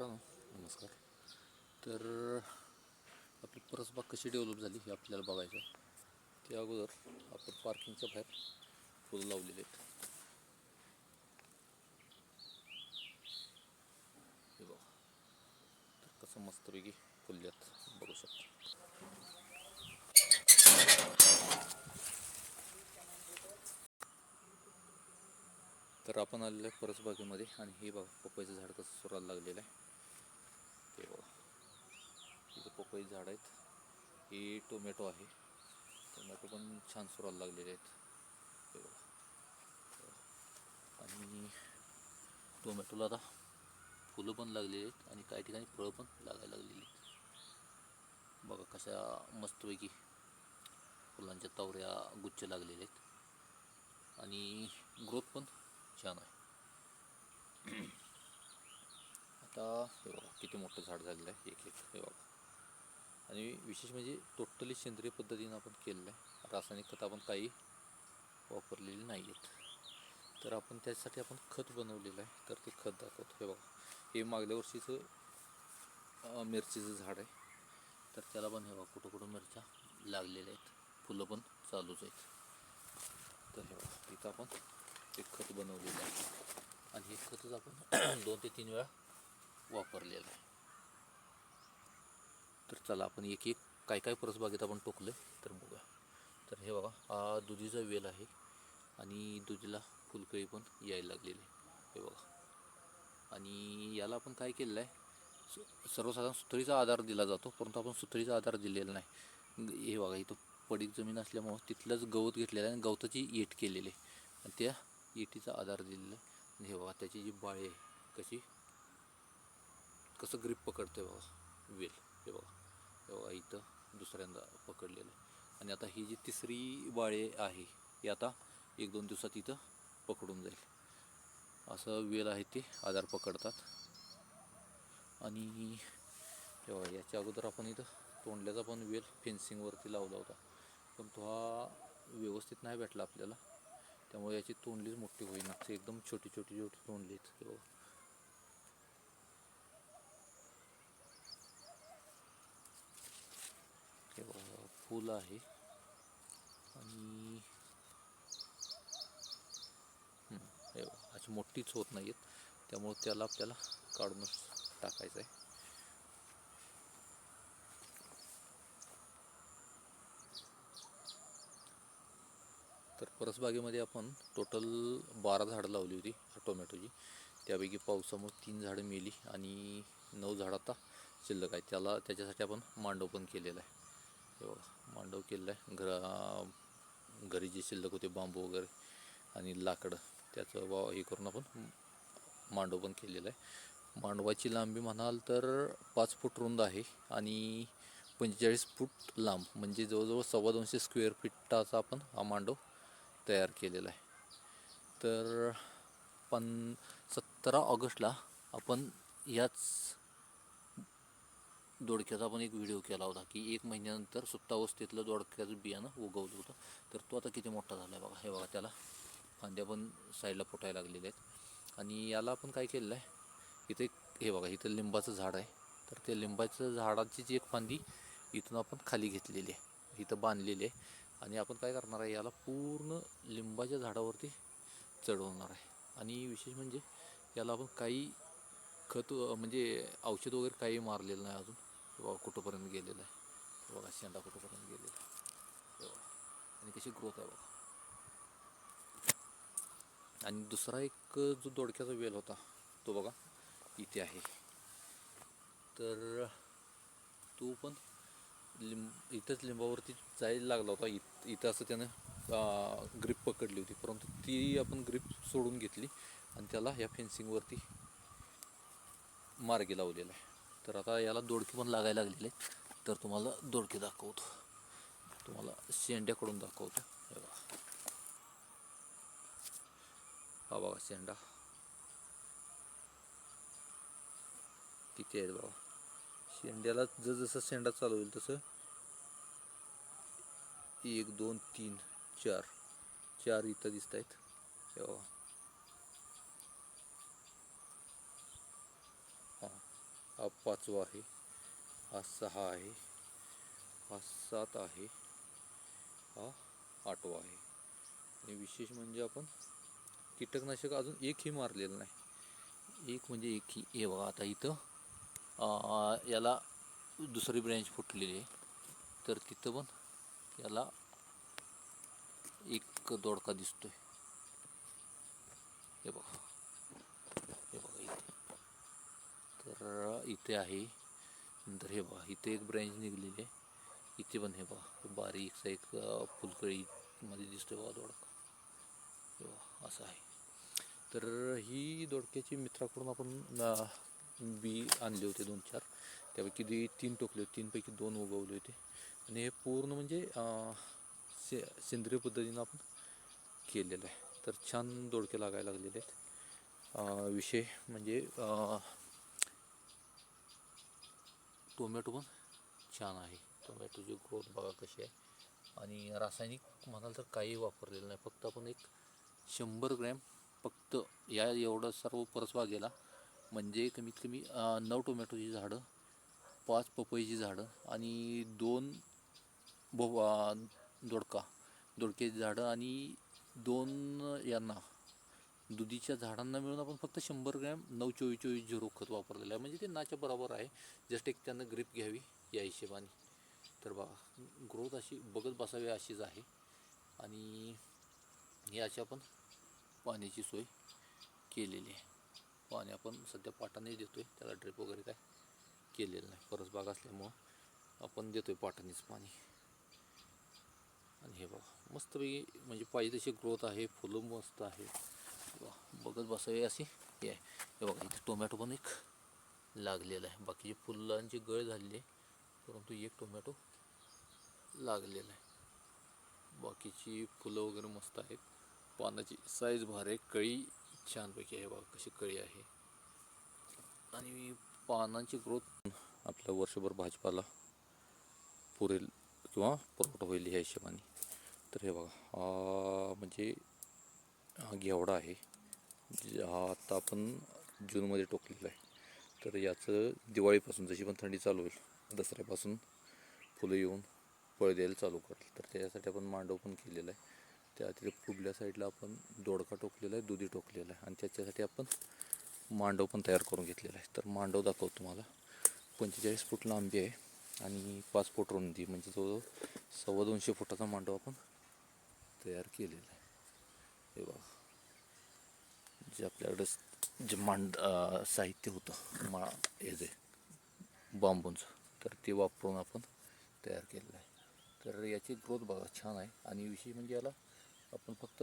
मित्रांनो नमस्कार. तर आपली परसबाग कशी डेव्हलप झाली हे आपल्याला बघायचं आहे. त्या अगोदर आपण पार्किंगच्या बाहेर फुलं लावलेले आहेत. हे बघा. तर कसं मस्तपैकी फुलल्यात बघू शकतो. तर आपण आलेलो आहे परसबागेमध्ये आणि हे बघा पपईचं झाड कसं सुरायला लागलेलं आहे. पपई झाड आहेत. हे टोमॅटो आहे. टोमॅटो पण छान सुरायला लागलेले आहेत. आणि टोमॅटोला आता फुलं पण लागलेली आहेत आणि काही ठिकाणी फळं पण लागायला लागलेली आहेत. बघा कशा मस्तपैकी फुलांच्या तावऱ्या गुच्छ लागलेले आहेत. आणि ग्रोथ पण छान आहे. आता हे बघा किती मोठं झाड झालेलं आहे. एक एक हे बघा. आणि विशेष म्हणजे टोटली सेंद्रिय पद्धतीनं आपण केलेलं आहे. रासायनिक खत आपण काही वापरलेली नाही आहेत. तर आपण त्यासाठी आपण खत बनवलेलं आहे. तर ते खत दाखवतो. हे बघा. हे मागल्या वर्षीचं मिरचीचं झाड आहे. तर त्याला पण हे बघा कुठं कुठं मिरच्या लागलेल्या आहेत. फुलं पण चालूच आहेत. तर हे बघा इथं आपण एक खत बनवलेलं आहे. आणि हे खतच आपण दोन ते तीन वेळा वापरलेलं आहे. तर चला आपण एक एक काय काय परसबागेत आपण टोकलं तर बघा तर हे बघा हा दुधीचा वेल आहे आणि दुधीला फुलकळी पण यायला लागलेली आहे. हे बघा. आणि याला आपण काय केलेलं आहे? स- सर्वसाधारण सुतरीचा आधार दिला जातो परंतु आपण सुतळीचा आधार दिलेला नाही. हे बघा इथं पडीक जमीन असल्यामुळं तिथलंच गवत घेतलेलं आहे आणि गवताची येट केलेली आहे. आणि त्या येटीचा आधार दिलेला आहे. आणि हे बघा त्याची जी बाळे आहे कशी कसं ग्रीप पकडते बघा वेल. हे बघा. तेव्हा इथं दुसऱ्यांदा पकडलेलं आणि आता ही जी तिसरी बाळे आहे ही आता एक दोन दिवसात इथं पकडून जाईल. असं वेल आहे ते आधार पकडतात. आणि तेव्हा याच्या अगोदर आपण इथं तोंडल्याचा पण वेल फेन्सिंगवरती लावला होता. पण तो हा व्यवस्थित नाही भेटला आपल्याला. त्यामुळे याची तोंडलीच मोठी होईना. ते एकदम छोटी छोटी छोटी तोंडली आहेत हे बघा हे बघा फुल आहे. आणि अशी मोठीच होत नाही आहेत त्यामुळे त्याला आपल्याला काढूनच टाकायचं आहे तर परसबागेमध्ये आपण टोटल बारा झाडं लावली होती टोमॅटोची त्यापैकी पावसामुळे तीन झाडं मेली आणि नऊ झाडं आता शिल्लक आहे त्याला त्याच्यासाठी आपण मांडव पण केलेलं आहे. हे बघा मांडव केलेला आहे. घरा घरी जे शिल्लक होते बांबू वगैरे आणि लाकडं त्याचं वा हे करून आपण मांडव पण केलेलं आहे. मांडवाची लांबी म्हणाल तर पाच फूट रुंद आहे आणि पंचेचाळीस फूट लांब. म्हणजे जवळजवळ सव्वा दोनशे स्क्वेअर फीटाचा आपण हा मांडव तयार केलेला आहे. तर पण सतरा ऑगस्टला आपण याच दोडक्याचा आपण एक व्हिडिओ केला होता की एक महिन्यानंतर सुप्तावस्थेतलं दोडक्याचं बियाणं उगवलं होतं. तर तो आता किती मोठा झाला आहे बघा. हे बघा त्याला फांद्या पण साईडला फुटायला लागलेल्या आहेत. आणि याला आपण काय केलेलं आहे? इथे एक हे बघा इथं लिंबाचं झाड आहे. तर त्या लिंबाचं झाडाची जी एक फांदी इथून आपण खाली घेतलेली आहे. इथं बांधलेली आहे. आणि आपण काय करणार आहे? याला पूर्ण लिंबाच्या झाडावरती चढवणार आहे. आणि विशेष म्हणजे याला आपण काही खत म्हणजे औषध वगैरे काही मारलेलं नाही अजून. बाबा बघा कुठंपर्यंत गेलेलं आहे? बघा शेंडा कुठंपर्यंत गेलेला आहे? बघा आणि कशी ग्रोथ आहे बघा. आणि दुसरा एक जो दोडक्याचा वेल होता तो बघा इथे आहे. तर तो पण लिंब इथंच लिंबावरती जायला लागला होता. इत इथं असं त्यानं ग्रीप पकडली होती. परंतु ती आपण ग्रीप सोडून घेतली आणि त्याला ह्या फेन्सिंगवरती मार्गी लावलेला आहे. तर आता याला दोडके पण लागायला लागलेले तर तुम्हाला दोडके दाखवतो. तुम्हाला शेंड्याकडून दाखवतो. हे बघा. हा बघा शेंडा. किती आहेत बाबा शेंड्याला जसं शेंडा चालू होईल तसं एक दोन तीन चार. चार इथं दिसत आहेत हे हा पाचवा आहे. हा सहा आहे. हा सात आहे. हा आठवा आहे. आणि विशेष म्हणजे आपण कीटकनाशक अजून एकही मारलेलं नाही. एक म्हणजे एक ही. हे बघा आता इथं याला दुसरी ब्रँच फुटलेली आहे. तर तिथं पण याला एक दोडका दिसतोय. हे बघा हे बघा इथे तर इथे आहे. नंतर हे बघा इथे एक ब्रँच निघलेली आहे. इथे पण हे बघा बारीकचा बारीकसा एक फुलकळीमध्ये दिसतो बघा दोडका. हे असं आहे. तर ही दोडक्याची मित्राकडून आपण बी आणले होते दोन चार. त्यापैकी ते तीन टोकले होते. तीनपैकी दोन उगवले होते. आणि हे पूर्ण म्हणजे से सेंद्रिय पद्धतीनं आपण केलेलं आहे. तर छान दोडके लागायला लागलेले आहेत. विषय म्हणजे टोमॅटो पण छान आहे. टोमॅटोची ग्रोथ बघा कशी आहे. आणि रासायनिक म्हणाल तर काही वापरलेलं नाही. फक्त आपण एक शंभर ग्रॅम फक्त या एवढा सर्व परसबागेला म्हणजे कमीत कमी नऊ टोमॅटोची झाडं पाच पपईची झाडं आणि दोन भो दोडका दोडक्याची झाडं आणि दोन यांना दुधीच्या झाडांना मिळून आपण फक्त शंभर ग्रॅम नऊ चोवीस चोवीस झिरो खत वापरलेलं आहे. म्हणजे ते नाच्या बरोबर आहे. जस्ट एक त्यांना ग्रीप घ्यावी या हिशेबाने. तर बघा ग्रोथ अशी बघत बसावी अशीच आहे. आणि हे अशी आपण पाण्याची सोय केलेली आहे. पाणी आपण सध्या पाटाने आहे त्याला ड्रिप वगैरे काय केलेलं नाही. परसबाग असल्यामुळं आपण देतो आहे पाटानेच पाणी. आणि हे बघा मस्तपैकी म्हणजे पाहिजे तशी ग्रोथ आहे. फुलं मस्त आहे बघत बसावी अशी. हे आहे हे बघा इथे टोमॅटो पण एक लागलेला आहे. बाकीचे फुलांची गळ झालेली आहे. परंतु एक टोमॅटो लागलेला आहे. बाकीची फुलं वगैरे मस्त आहेत. पानाची साईज भार आहे. कळी छानपैकी आहे. बघा कशी कळी आहे. आणि पानांची ग्रोथ आपल्या वर्षभर भाजपाला पुरेल किंवा पुरवठा होईल ह्या हिशोबाने. तर हे बघा म्हणजे हा घेवडा आहे. हा आता आपण जूनमध्ये टोकलेला आहे. तर याचं दिवाळीपासून जशी पण थंडी चालू होईल दसऱ्यापासून फुलं येऊन फळ द्यायला चालू करतील. तर त्याच्यासाठी आपण मांडव पण केलेला आहे. त्या तिथे पुढल्या साईडला आपण दोडका टोकलेला आहे दुधी टोकलेला आहे. आणि त्याच्यासाठी आपण मांडव पण तयार करून घेतलेला आहे. तर मांडव दाखवतो तुम्हाला. पंचेचाळीस फूट लांबी आहे आणि पाच फूट रुंदी म्हणजे जवळजवळ सव्वा दोनशे फुटाचा मांडव आपण तयार केलेला आहे. हे बघा. जे आपल्याकडे जे मांड साहित्य होतं मा हे जे बांबूंचं तर ते वापरून आपण तयार केलेलं आहे. तर याची ग्रोथ बघा छान आहे. आणि विषय म्हणजे याला आपण फक्त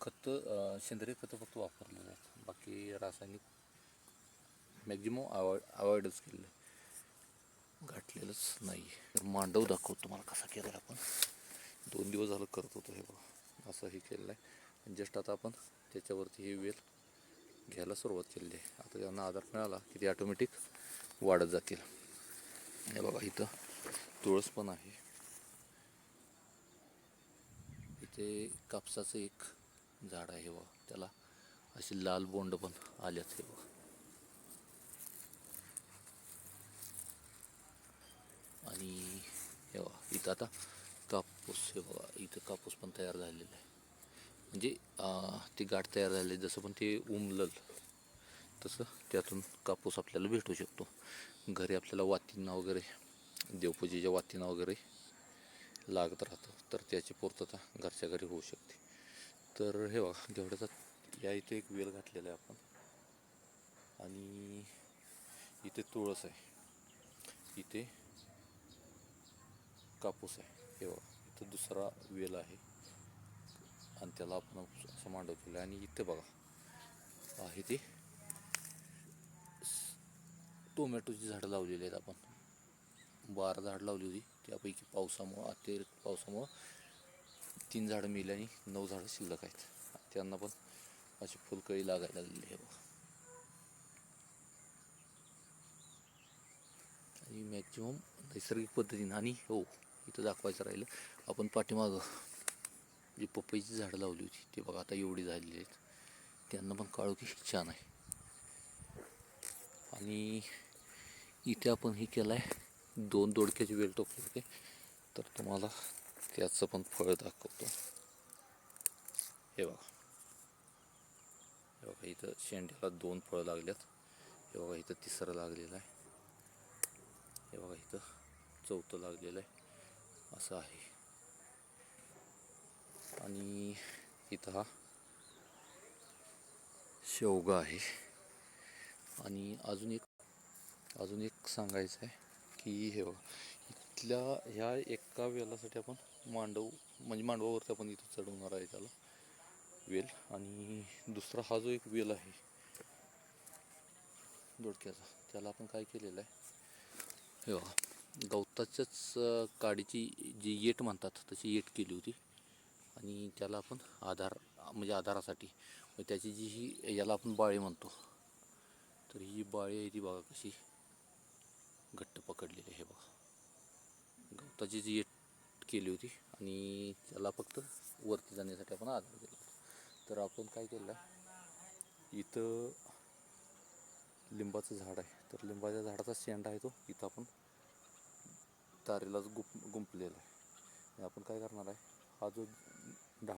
खतं सेंद्रिय खतं फक्त वापरलेलं आहेत. बाकी रासायनिक मॅक्झिमम अवॉइड अवॉइडच केलेलं आहे. घातलेलंच नाही तर मांडव दाखवतो तुम्हाला कसा केला आहे आपण. दोन दिवस झालं करत होतो हे बघा. असं हे केलेलं आहे. आणि जस्ट आता आपण त्याच्यावरती हे वेल घ्यायला सुरुवात केलेली आहे. आता त्यांना आधार मिळाला की ते ऑटोमॅटिक वाढत जातील. हे बघा इथं तुळस पण आहे. इथे कापसाचं एक झाड आहे बघा. त्याला अशी लाल बोंड पण आल्यात हे बघा. आणि हे बघा इथं आता कापूस हे बघा इथं कापूस पण तयार झालेला आहे. म्हणजे ती गाठ तयार झाली जसं पण ते उमलल तसं त्यातून कापूस आपल्याला भेटू शकतो. घरी आपल्याला वातींना वगैरे देवपूजेच्या वातींना वगैरे लागत राहतं तर त्याची पूर्तता घरच्या घरी होऊ शकते. तर हे बघा घेवड्याचा या इथे एक वेल घातलेला आहे आपण. आणि इथे तुळस आहे. इथे कापूस आहे. हे बघा इथं दुसरा वेल आहे. आणि त्याला आपण असं मांडव केलं आणि इथे बघा आहे ते टोमॅटोची झाडं लावलेली आहेत आपण. बारा झाडं लावली होती. त्यापैकी पावसामुळं अतिरिक्त पावसामुळं तीन झाडं मिली आणि नऊ झाडं शिल्लक आहेत. त्यांना पण अशी फुलकळी लागायला लागलेली आहे बघा. आणि मॅक्झिमम नैसर्गिक पद्धतीनं आणि हो इथं दाखवायचं राहिलं. आपण पाठीमागं जी पपईची झाडं लावली होती. ते बघा आता एवढी झालेली आहेत. त्यांना पण काळोखी छान आहे. आणि इथे आपण हे केलं आहे दोन दोडक्याची वेल टोकली. होते तर तुम्हाला त्याचं पण फळ दाखवतो. हे बघा. हे बघा इथं शेंड्याला दोन फळं लागल्यात. हे बघा इथं तिसरं लागलेलं आहे. हे बघा इथं चौथं लागलेलं आहे. असं आहे. आणि इथं हा शेवगा आहे. आणि अजून एक अजून एक सांगायचं आहे की हे बघा इथल्या ह्या एका वेलासाठी आपण मांडव म्हणजे मांडवावरती आपण इथं चढवणार आहे त्याला वेल. आणि दुसरा हा जो एक वेल आहे दोडक्याचा त्याला आपण काय केलेलं आहे? हे बघा गवताच्याच काडीची जी येट म्हणतात तशी येट केली होती. आणि त्याला आपण आधार म्हणजे आधारासाठी मग त्याची जी ही याला आपण बाळी म्हणतो. तर ही बाळी आहे ती बघा कशी घट्ट पकडलेली आहे हे बघा. गवताची जी येट केली होती आणि त्याला फक्त वरती जाण्यासाठी आपण आधार दिला तर आपण काय केलं इथं लिंबाचं झाड आहे. तर लिंबाच्या झाडाचा शेंडा आहे तो. इथं आपण तारेलाच गुप गुंपलेला आहे. आपण काय करणार आहे हा जो